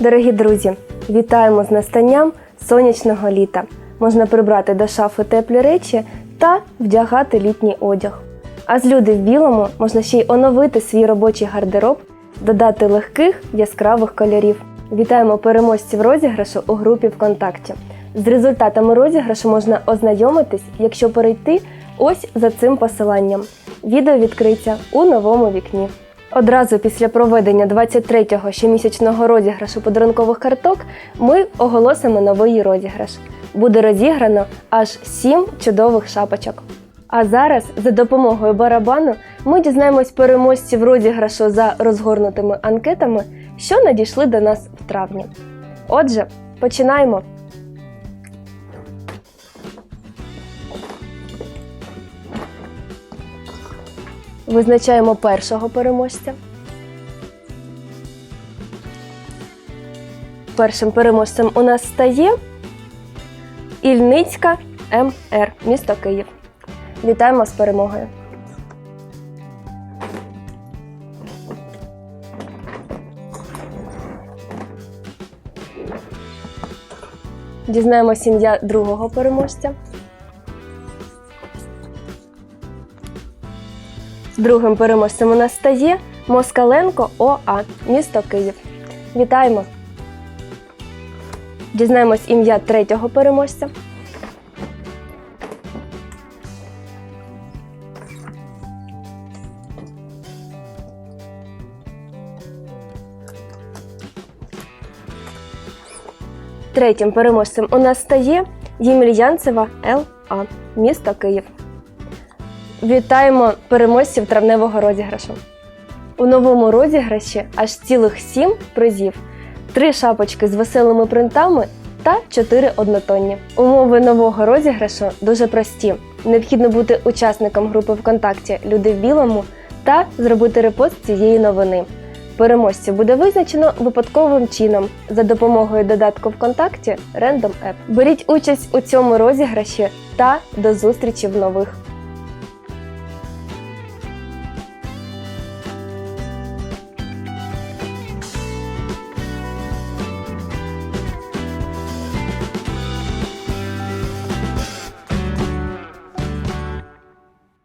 Дорогі друзі, вітаємо з настанням сонячного літа. Можна прибрати до шафи теплі речі та вдягати літній одяг. А з люди в білому можна ще й оновити свій робочий гардероб, додати легких яскравих кольорів. Вітаємо переможців розіграшу у групі ВКонтакті. З результатами розіграшу можна ознайомитись, якщо перейти ось за цим посиланням. Відео відкриться у новому вікні. Одразу після проведення 23-го щомісячного розіграшу подарункових карток ми оголосимо новий розіграш. Буде розіграно аж 7 чудових шапочок. А зараз за допомогою барабану ми дізнаємось переможців розіграшу за розгорнутими анкетами, що надійшли до нас в травні. Отже, починаємо. Визначаємо першого переможця. Першим переможцем у нас стає Ільницька МР, місто Київ. Вітаємо з перемогою. Дізнаємось ім'я другого переможця. Другим переможцем у нас стає Москаленко ОА, місто Київ. Вітаємо! Дізнаємось ім'я третього переможця. Третім переможцем у нас стає Ємельянцева ЛА, місто Київ. Вітаємо переможців травневого розіграшу. У новому розіграші аж цілих сім призів, три шапочки з веселими принтами та чотири однотонні. Умови нового розіграшу дуже прості. Необхідно бути учасником групи ВКонтакті Люди в білому та зробити репост цієї новини. Переможців буде визначено випадковим чином за допомогою додатку ВКонтакті Random App. Беріть участь у цьому розіграші та до зустрічі в нових.